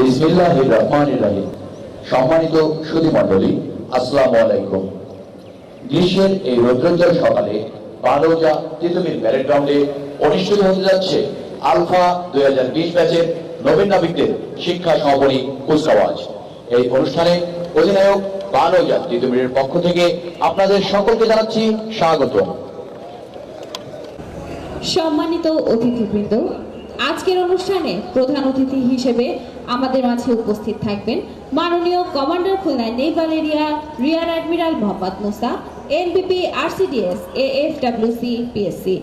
বিসমিল্লাহ রহমান রাহিম। সম্মানিত সুধী মণ্ডলী আসসালামু আলাইকুম। গ্রীষ্মের এই রৌদ্রোজ্জ্বল সকালে বারোজা তিতুমির প্যারেড গ্রাউন্ডে অনুষ্ঠিত হতে যাচ্ছে আলফা দুই হাজার বিশ ব্যাচের নবীন নাবিকদের শিক্ষা সমাপনী কুচকাওয়াজ। এই অনুষ্ঠানে অধিনায়ক বারোজা তিতুমিরের পক্ষ থেকে আপনাদের সকলকে জানাচ্ছি স্বাগত সম্মানিত অতিথিবৃন্দ আজকের অনুষ্ঠানে প্রধান অতিথি হিসেবে আমাদের মাঝে উপস্থিত থাকবেন মাননীয় commander Khulna naval area rear admiral Mohammad Musa NBP, RCDS, AFWC, PSC.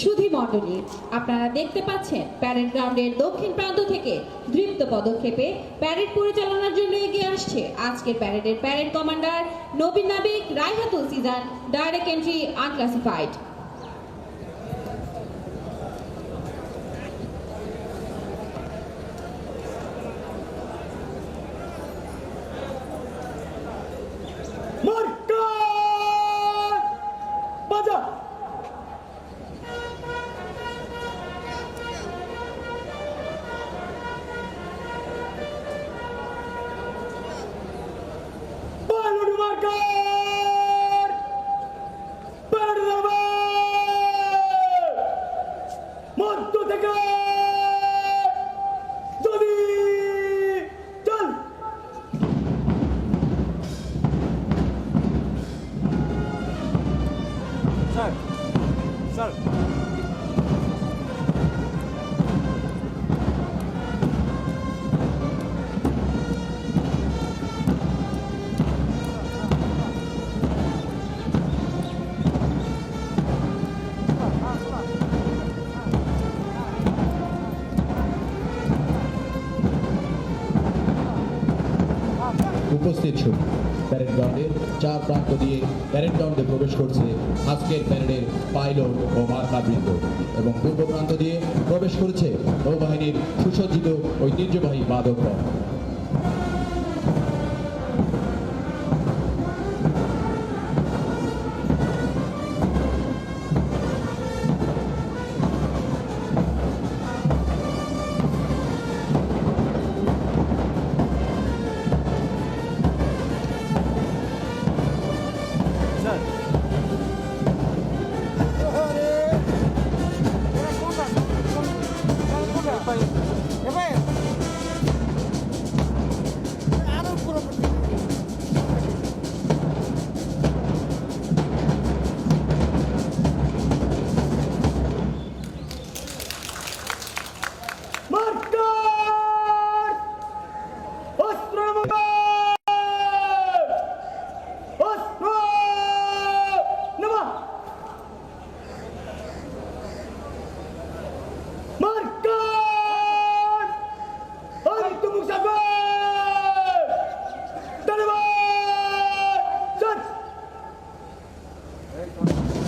সুধী মণ্ডলী, আপনারা দেখতে পাচ্ছেন প্যারেড গ্রাউন্ডের দক্ষিণ প্রান্ত থেকে দৃপ্ত পদক্ষেপে প্যারেড পরিচালনার জন্য এগিয়ে আসছে আজকের প্যারেডের প্যারেড কমান্ডার নবীন নাবিক, Raihatul Sijan, direct entry, unclassified. উপস্থিত ছবি প্যারেড গ্রাউন্ডের চার প্রান্ত দিয়ে প্যারেড গ্রাউন্ডে প্রবেশ করছে আজকের প্যারেডের পাইলট ও মার্কাবৃন্দ এবং পূর্ব প্রান্ত দিয়ে প্রবেশ করছে নৌবাহিনীর সুসজ্জিত ঐতিহ্যবাহী বাদক। É, então...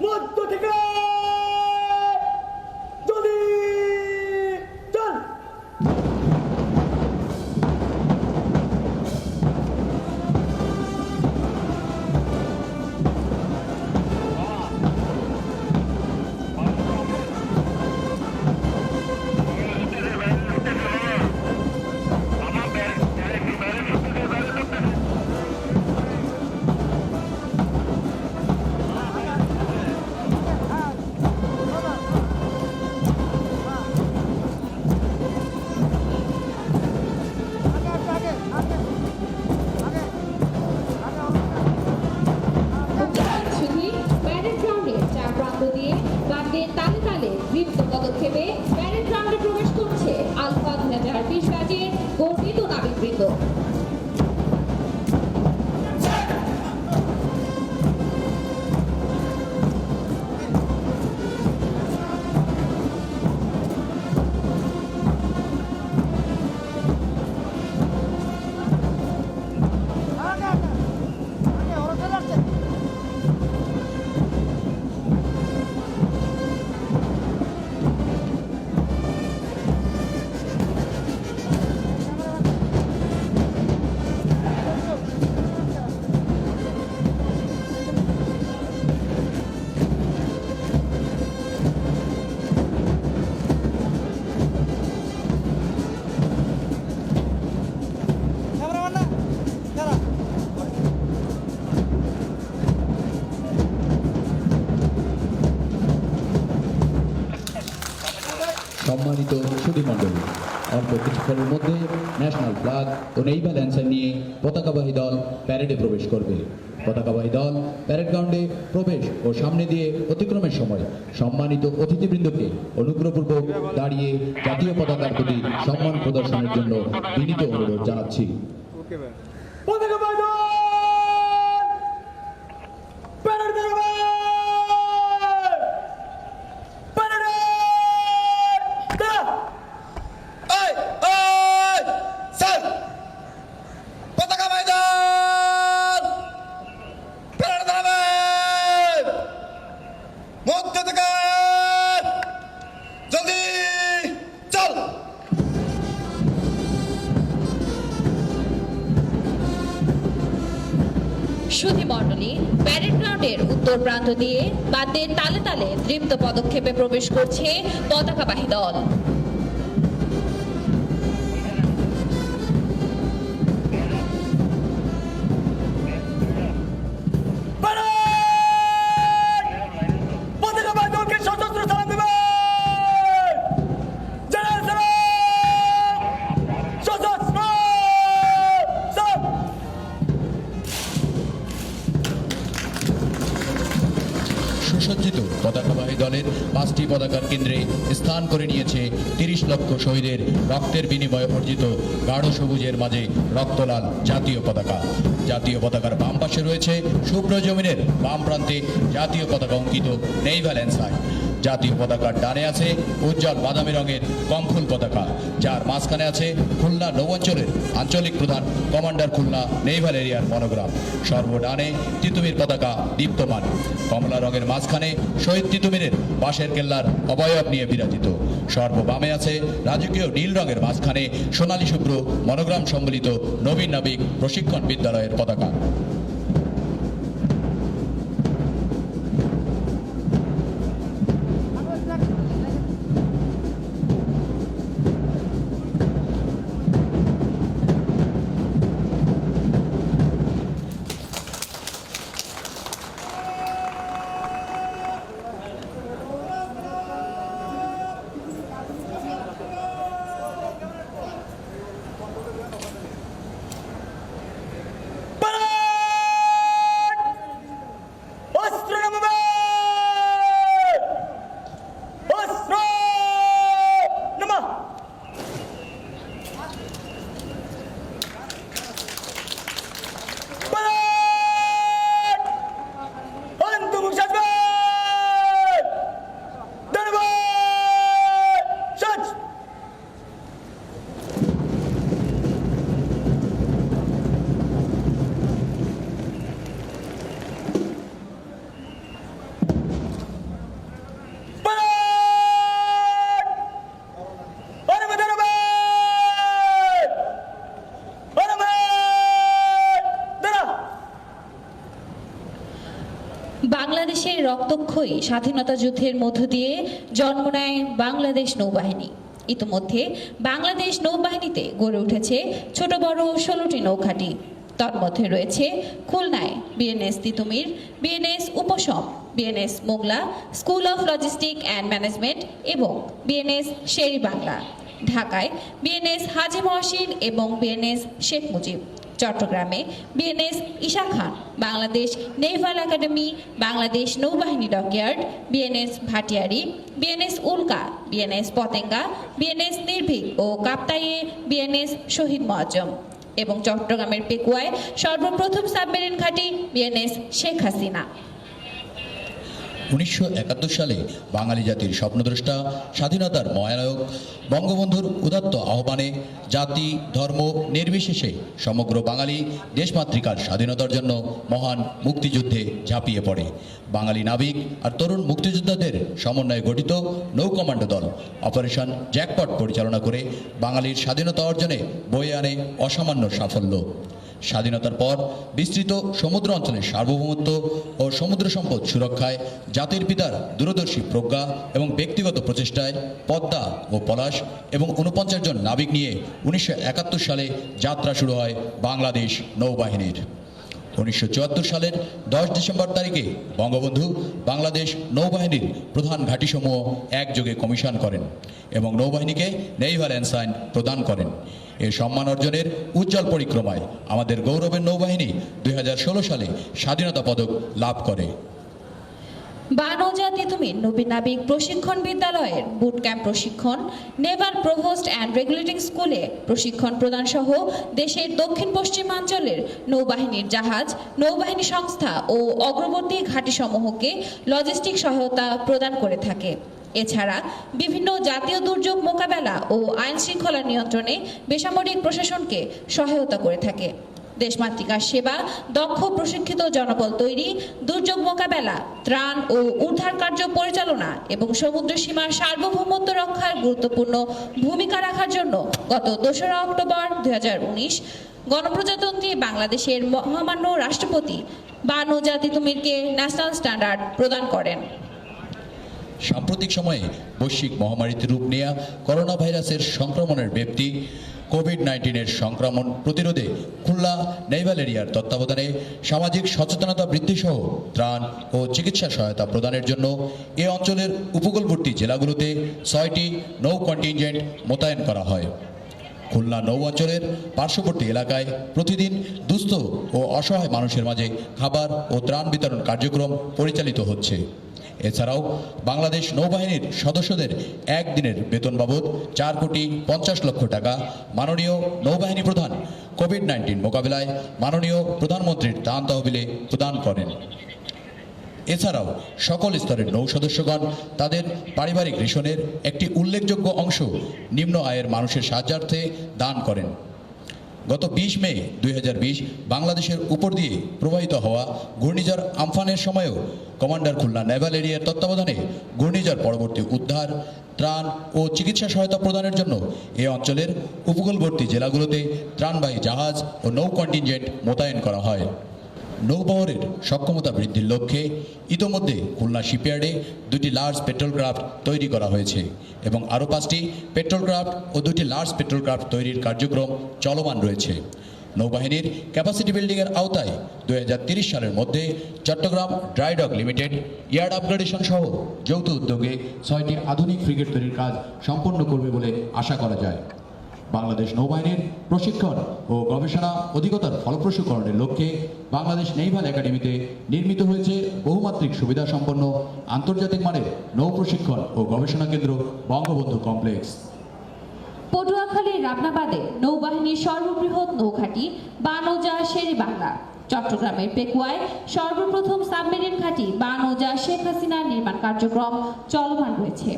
মধ্য থেকে যদি সম্মানিত সুধীমণ্ডলী অল্প কিছুক্ষণের মধ্যে ন্যাশনাল ফ্ল্যাগ ও নেইভাল অ্যান্সার নিয়ে পতাকাবাহী দল প্যারেডে প্রবেশ করবে। পতাকাবাহী দল প্যারেড গ্রাউন্ডে প্রবেশ ও সামনে দিয়ে অতিক্রমের সময় সম্মানিত অতিথিবৃন্দকে অনুগ্রহপূর্বক দাঁড়িয়ে জাতীয় পতাকার প্রতি সম্মান প্রদর্শনের জন্য বিনীত অনুরোধ জানাচ্ছি। পতাকা বাঁধন দিয়ে বাদ্যের তালে তালে তৃপ্ত পদক্ষেপে প্রবেশ করছে পতাকাবাহী দল। কেন্দ্রে স্থান করে নিয়েছে তিরিশ লক্ষ শহীদের রক্তের বিনিময়ে অর্জিত গাঢ় সবুজের মাঝে রক্তলাল জাতীয় পতাকা। জাতীয় পতাকার বাম পাশে রয়েছে শুভ্র জমিনের বাম প্রান্তে জাতীয় পতাকা অঙ্কিত নেইভাল অ্যান্সার জাতীয় পতাকার ডানে আছে উজ্জ্বল বাদামি রঙের কমফুল পতাকা। যার মাঝখানে আছে খুলনা নৌঅঞ্চলের আঞ্চলিক প্রধান কমান্ডার খুলনা নেইভাল এরিয়ার মনোগ্রাম। সর্বডানে তিতুমির পতাকা দীপ্তমান। কমলা রঙের মাঝখানে শহীদ তিতুমিরের বাঁশের কেল্লার অবয়ব নিয়ে বিরাজিত। সর্ববামে আছে রাজকীয় নীল রঙের মাঝখানে সোনালী শুভ্র মনোগ্রাম সম্বলিত নবীন নাবিক প্রশিক্ষণ বিদ্যালয়ের পতাকা। রক্তক্ষয়ী স্বাধীনতা যুদ্ধের মধ্য দিয়ে জন্ম নেয় বাংলাদেশ নৌবাহিনী। ইতিমধ্যে বাংলাদেশ নৌবাহিনীতে গড়ে উঠেছে ছোট বড় ষোলোটি নৌঘাটি। তন্মধ্যে রয়েছে খুলনায় BNS Titumir, BNS Upasham BNS Mongla, school of logistic and management এবং বিএনএস শেরি বাংলা ঢাকায় বিএনএস হাজি মহসিন এবং বিএনএস শেখ মুজিব। চট্টগ্রামে। BNS Isa Khan, Bangladesh naval academy, Bangladesh নৌবাহিনী dockyard BNS Bhatiary BNS Ulka BNS Patenga BNS Nirbhik ও কাপ্তাইয়ে বিএনএস শহীদ মজম এবং চট্টগ্রামের পেকুয়ায় সর্বপ্রথম submarine ঘাঁটি বিএনএস শেখ হাসিনা। উনিশশো একাত্তর সালে বাঙালি জাতির স্বপ্নদ্রষ্টা, স্বাধীনতার মহানায়ক, বঙ্গবন্ধুর উদাত্ত আহ্বানে জাতি, ধর্ম নির্বিশেষে সমগ্র বাঙালি দেশমাতৃকার স্বাধীনতার জন্য মহান মুক্তিযুদ্ধে ঝাঁপিয়ে পড়ে। বাঙালি নাবিক আর তরুণ মুক্তিযোদ্ধাদের সমন্বয়ে গঠিত নৌ কমান্ডো দল অপারেশন জ্যাকপট পরিচালনা করে বাঙালির স্বাধীনতা অর্জনে বয়ে আনে অসামান্য সাফল্য। স্বাধীনতার পর বিস্তৃত সমুদ্র অঞ্চলের সার্বভৌমত্ব ও সমুদ্র সম্পদ সুরক্ষায় জাতির পিতার দূরদর্শী প্রজ্ঞা এবং ব্যক্তিগত প্রচেষ্টায় পদ্মা ও পলাশ এবং উনপঞ্চাশ জন নাবিক নিয়ে উনিশশো একাত্তর সালে যাত্রা শুরু হয় বাংলাদেশ নৌবাহিনীর। উনিশশো চুয়াত্তর সালের দশ ডিসেম্বর তারিখে বঙ্গবন্ধু বাংলাদেশ নৌবাহিনীর প্রধান ঘাঁটিসমূহ একযোগে কমিশন করেন এবং নৌবাহিনীকে নেইভাল অ্যান্সাইন প্রদান করেন। এ সম্মান অর্জনের উজ্জ্বল পরিক্রমায় আমাদের গৌরবের নৌবাহিনী দুই হাজার ষোলো সালে স্বাধীনতা পদক লাভ করে। বানৌজা তিতুমির নবীন নাবিক প্রশিক্ষণ বিদ্যালয়ের বুট ক্যাম্প প্রশিক্ষণ নেভাল প্রভোস্ট অ্যান্ড রেগুলেটিং স্কুলে প্রশিক্ষণ প্রদান সহ দেশের দক্ষিণ পশ্চিমাঞ্চলের নৌবাহিনীর জাহাজ, নৌবাহিনী সংস্থা ও অগ্রবর্তী ঘাঁটিসমূহকে লজিস্টিক সহায়তা প্রদান করে থাকে। এছাড়া বিভিন্ন জাতীয় দুর্যোগ মোকাবেলা ও আইন শৃঙ্খলা নিয়ন্ত্রণে বেসামরিক প্রশাসনকে সহায়তা করে থাকে। দেশমাতৃকার সেবা, দক্ষ প্রশিক্ষিত জনবল তৈরি, দুর্যোগ মোকাবেলা, ত্রাণ ও উদ্ধার কার্য পরিচালনা এবং সমুদ্র সীমার সার্বভৌমত্ব রক্ষার গুরুত্বপূর্ণ ভূমিকা রাখার জন্য গত দোসরা অক্টোবর দু হাজার উনিশ গণপ্রজাতন্ত্রী বাংলাদেশের মহামান্য রাষ্ট্রপতি বানু জাতি তুমিরকে ন্যাশনাল স্ট্যান্ডার্ড প্রদান করেন। সাম্প্রতিক সময়ে বৈশ্বিক মহামারীতে রূপ নেয়া করোনা ভাইরাসের সংক্রমণের ব্যাপ্তি কোভিড নাইন্টিনের সংক্রমণ প্রতিরোধে খুলনা নেইভাল এরিয়ার তত্ত্বাবধানে সামাজিক সচেতনতা বৃদ্ধি সহ ত্রাণ ও চিকিৎসা সহায়তা প্রদানের জন্য এ অঞ্চলের উপকূলবর্তী জেলাগুলোতে ছয়টি নৌ কন্টিনজেন্ট মোতায়েন করা হয়। খুলনা নৌ অঞ্চলের পার্শ্ববর্তী এলাকায় প্রতিদিন দুস্থ ও অসহায় মানুষের মাঝে খাবার ও ত্রাণ বিতরণ কার্যক্রম পরিচালিত হচ্ছে। এছাড়াও বাংলাদেশ নৌবাহিনীর সদস্যদের একদিনের বেতন বাবদ চার কোটি পঞ্চাশ লক্ষ টাকা, মাননীয় নৌবাহিনী প্রধান কোভিড নাইন্টিন মোকাবিলায় মাননীয় প্রধানমন্ত্রীর দান তহবিলে প্রদান করেন। এছাড়াও সকল স্তরের নৌ সদস্যগণ তাদের পারিবারিক রেশনের একটি উল্লেখযোগ্য অংশ নিম্ন আয়ের মানুষের সাহায্যার্থে দান করেন। গত বিশ মে দুই হাজার বিশ বাংলাদেশের উপর দিয়ে প্রবাহিত হওয়া ঘূর্ণিঝড় আমফানের সময়ও কমান্ডার খুলনা নেভাল এরিয়ার তত্ত্বাবধানে ঘূর্ণিঝড় পরবর্তী উদ্ধার, ত্রাণ ও চিকিৎসা সহায়তা প্রদানের জন্য এ অঞ্চলের উপকূলবর্তী জেলাগুলোতে ত্রাণবাহী জাহাজ ও নৌ কন্টিনজেন্ট মোতায়েন করা হয়। নৌবহরের সক্ষমতা বৃদ্ধির লক্ষ্যে ইতোমধ্যে খুলনা শিপইয়ার্ডে দুটি লার্জ পেট্রোল ক্রাফট তৈরি করা হয়েছে এবং আরও পাঁচটি পেট্রোল ক্রাফট ও দুটি লার্জ পেট্রোল ক্রাফট তৈরির কার্যক্রম চলমান রয়েছে। নৌবাহিনীর ক্যাপাসিটি বিল্ডিংয়ের আওতায় দুই সালের মধ্যে Chattogram drydock limited yard upgradation সহ যৌথ উদ্যোগে ছয়টি আধুনিক ফ্রিগেট তৈরির কাজ সম্পন্ন করবে বলে আশা করা যায়। বাংলাদেশ নৌবাহিনীর প্রশিক্ষণ ও গবেষণা অধিকতর ফলপ্রসূকরণের লক্ষ্যে বাংলাদেশ নেইভাল একাডেমিতে নির্মিত হয়েছে বহুমাত্রিক সুবিধা সম্পন্ন আন্তর্জাতিক মানের নৌ প্রশিক্ষণ ও গবেষণা কেন্দ্র বঙ্গবন্ধু কমপ্লেক্স। পটুয়াখালীর রাবনাবাদে নৌবাহিনীর সর্ববৃহৎ নৌঘাঁটি বানৌজা শেরি বাংলা। চট্টগ্রামের পেকুয়ায় সর্বপ্রথম সাবমেরিন ঘাঁটি বানৌজা শেখ হাসিনার নির্মাণ কার্যক্রম চলমান রয়েছে।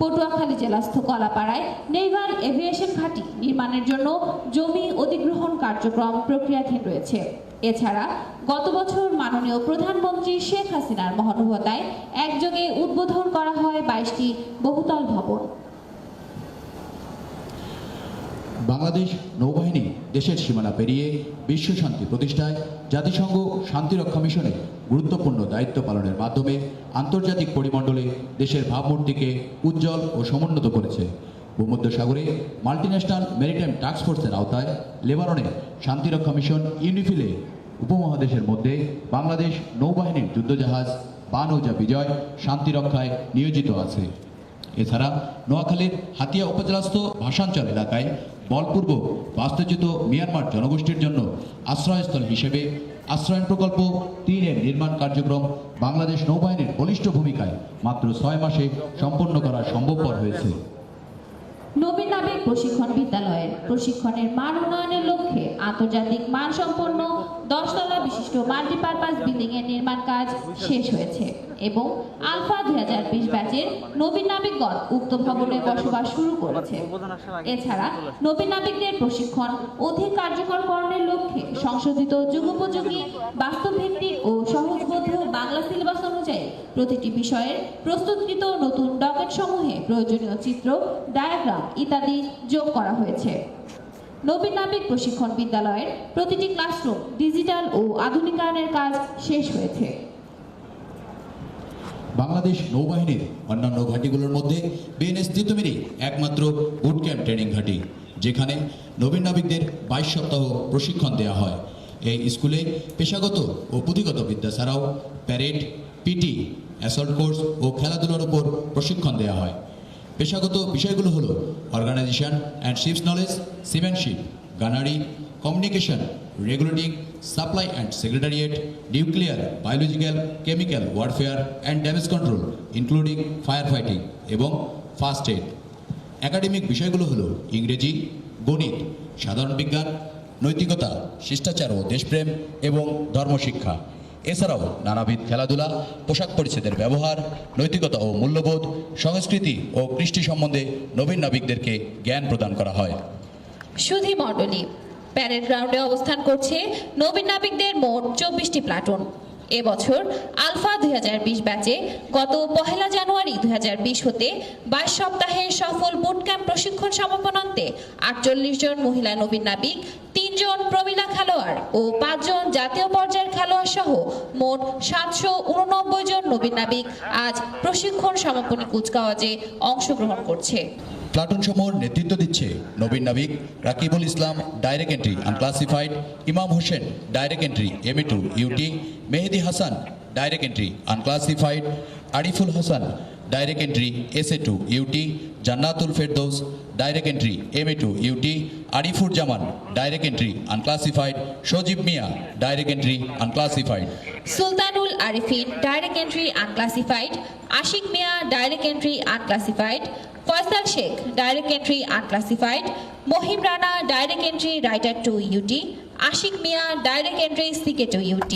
পটুয়াখালী জেলাস্থ কলাপাড়ায় নেভাল এভিয়েশন ঘাঁটি নির্মাণের জন্য জমি অধিগ্রহণ কার্যক্রম প্রক্রিয়াধীন রয়েছে। এছাড়া গত বছর মাননীয় প্রধানমন্ত্রী শেখ হাসিনার মহানুভতায় একযোগে উদ্বোধন করা হয় বাইশটি বহুতল ভবন। বাংলাদেশ নৌবাহিনী দেশের সীমানা পেরিয়ে বিশ্ব শান্তি প্রতিষ্ঠায় জাতিসংঘ শান্তিরক্ষা মিশনে গুরুত্বপূর্ণ দায়িত্ব পালনের মাধ্যমে আন্তর্জাতিক পরিমণ্ডলে দেশের ভাবমূর্তিকে উজ্জ্বল ও সমুন্নত করেছে। ভূমধ্যসাগরে মাল্টিন্যাশনাল মেরিটাইম ফোর্সের আওতায় লেবাননে শান্তিরক্ষা মিশন ইউনিফিলে উপমহাদেশের মধ্যে বাংলাদেশ নৌবাহিনীর যুদ্ধজাহাজ বানৌজা বিজয় শান্তিরক্ষায় নিয়োজিত আছে। এছাড়া নোয়াখালীর হাতিয়া উপজেলাস্থ ভাষাঞ্চল এলাকায় বলপূর্ব বাস্তুচ্যুত মিয়ানমার জনগোষ্ঠীর জন্য আশ্রয়স্থল হিসেবে আশ্রয়ন প্রকল্প তিনের নির্মাণ কার্যক্রম বাংলাদেশ নৌবাহিনীর বলিষ্ঠ ভূমিকায় মাত্র ছয় মাসে সম্পন্ন করা সম্ভবপর হয়েছে। নবীন নাবিক প্রশিক্ষণ বিদ্যালয়ের। প্রশিক্ষণের মান উন্নয়নের লক্ষ্যে আন্তর্জাতিক দশতলা বিশিষ্ট মাল্টিপারপাস বিল্ডিং এর নির্মাণ কাজ শেষ হয়েছে এবং আলফা দুই হাজার বিশ ব্যাচের নবীন নাবিকগণ উক্ত ভবনে বসবাস শুরু করেছে। এছাড়া নবীন নাবিকদের প্রশিক্ষণ অধিক কার্যকরকরণের লক্ষ্যে সংশোধিত যুগোপযোগী, বাস্তবভিত্তিক ও অনুযায়ী প্রতিটি বিষয়ের প্রস্তুতকৃত নতুন ডকেট সমূহে প্রয়োজনীয় চিত্র ডায়াগ্রাম ইত্যাদি যোগ করা হয়েছে। নবীন নাবিক প্রশিক্ষণ বিদ্যালয়ের প্রতিটি ক্লাসরুম ডিজিটাল ও আধুনিকায়নের কাজ শেষ হয়েছে। বাংলাদেশ নৌবাহিনীর অন্যান্য ঘাঁটিগুলোর মধ্যে বিএনএস তিতুমিরি একমাত্র বুট ক্যাম্প ট্রেনিং ঘাঁটি, যেখানে নবীন নাবিকদের বাইশ সপ্তাহ প্রশিক্ষণ দেওয়া হয়। এই স্কুলে পেশাগত ও পুঁথিগত বিদ্যা ছাড়াও প্যারেড পিটি অ্যাসল্ট কোর্স ও খেলাধুলার উপর প্রশিক্ষণ দেওয়া হয়। পেশাগত বিষয়গুলো হলো organisation and ships knowledge, seamanship, gunnery, communication, regulating, supply and secretariat, nuclear, biological, chemical warfare and damage control, including fire fighting এবং ফার্স্ট এড। একাডেমিক বিষয়গুলো হলো ইংরেজি, গণিত, সাধারণ বিজ্ঞান, নৈতিকতা, শিষ্টাচার ও দেশপ্রেম এবং ধর্মশিক্ষা। এছাড়াও নানাবিধ খেলাধুলা, পোশাক পরিচ্ছেদের ব্যবহার, নৈতিকতা ও মূল্যবোধ, সংস্কৃতি ও কৃষ্টি সম্বন্ধে নবীন নাবিকদেরকে জ্ঞান প্রদান করা হয়। সুধি মণ্ডলী, প্যারেড গ্রাউন্ডে অবস্থান করছে নবীন নাবিকদের মোট চব্বিশটি প্লাটুন। এবছর আলফা দুই হাজার বিশ ব্যাচে গত পহেলা জানুয়ারি দুই হাজার বিশ হতে বাইশ সপ্তাহের সফল বুট ক্যাম্প প্রশিক্ষণ সমাপনান্তে আটচল্লিশ জন মহিলা নবীন নাবিক তিনজন প্রমীলা খেলোয়াড় ও পাঁচজন জাতীয় পর্যায়ের খেলোয়াড় সহ মোট সাতশো উননব্বই জন নবীন নাবিক আজ প্রশিক্ষণ সমাপনী কুচকাওয়াজে অংশগ্রহণ করছে। প্লাটুন সমূহ নেতৃত্ব দিচ্ছে নবীন নাবিক, Rakibul Islam direct entry unclassified Imam Hossain direct entry M two UT Mehedi Hasan direct entry unclassified Ariful Hasan two UT Jannatul Ferdous direct entry M A two UT Arifur Zaman direct entry unclassified Sajib Mia direct entry unclassified Sultanul Arifin direct entry unclassified Ashik Mia direct entry unclassified Faisal Sheikh direct entry unclassified Mahim Rana direct entry writer two UT Ashik Mia direct entry CK two UT